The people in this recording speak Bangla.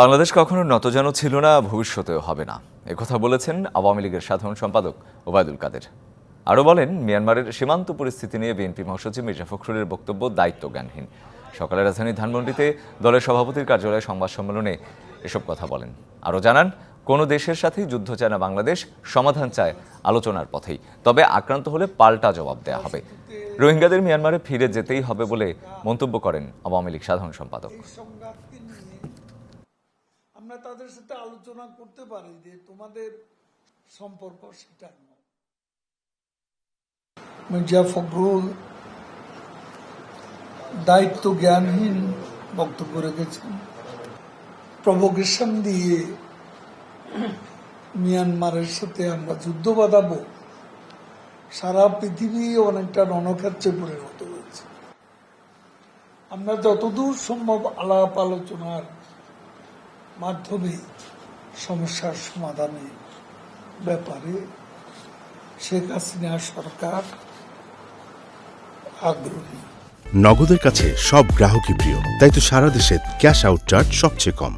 বাংলাদেশ কখনো নতজানু ছিল না, ভবিষ্যতেও হবে না। একথা বলেছেন আওয়ামী লীগের সাধারণ সম্পাদক ওবায়দুল কাদের। আরও বলেন, মিয়ানমারের সীমান্ত পরিস্থিতি নিয়ে বিএনপি মহাসচিব মির্জা ফখরুলের বক্তব্য দায়িত্ব জ্ঞানহীন সকালে রাজধানী ধানমন্ডিতে দলের সভাপতির কার্যালয়ে সংবাদ সম্মেলনে এসব কথা বলেন। আরও জানান, কোনো দেশের সাথেই যুদ্ধ চায় না বাংলাদেশ, সমাধান চায় আলোচনার পথেই। তবে আক্রান্ত হলে পাল্টা জবাব দেয়া হবে। রোহিঙ্গাদের মিয়ানমারে ফিরে যেতেই হবে বলে মন্তব্য করেন আওয়ামী লীগ সাধারণ সম্পাদক। আমরা তাদের সাথে আলোচনা করতে পারি যে তোমাদের সম্পর্ক সেটা মির্জা ফখরুল দায়িত্ব জ্ঞানহীন বক্তব্য রেখেছেন। প্রভোকেশন দিয়ে মিয়ানমারের সাথে আমরা যুদ্ধ বাঁধাবো। সারা পৃথিবী অনেকটা রণক্ষেত্রে পরিণত হয়েছে। আমরা যতদূর সম্ভব আলাপ আলোচনার মাধ্যমে সমস্যার সমাধানের ব্যাপারে শেখ হাসিনা সরকার আগ্রহী। নগদের কাছে সব গ্রাহকই প্রিয়, তাই তো সারা দেশে ক্যাশ আউট চার্জ সবচেয়ে কম।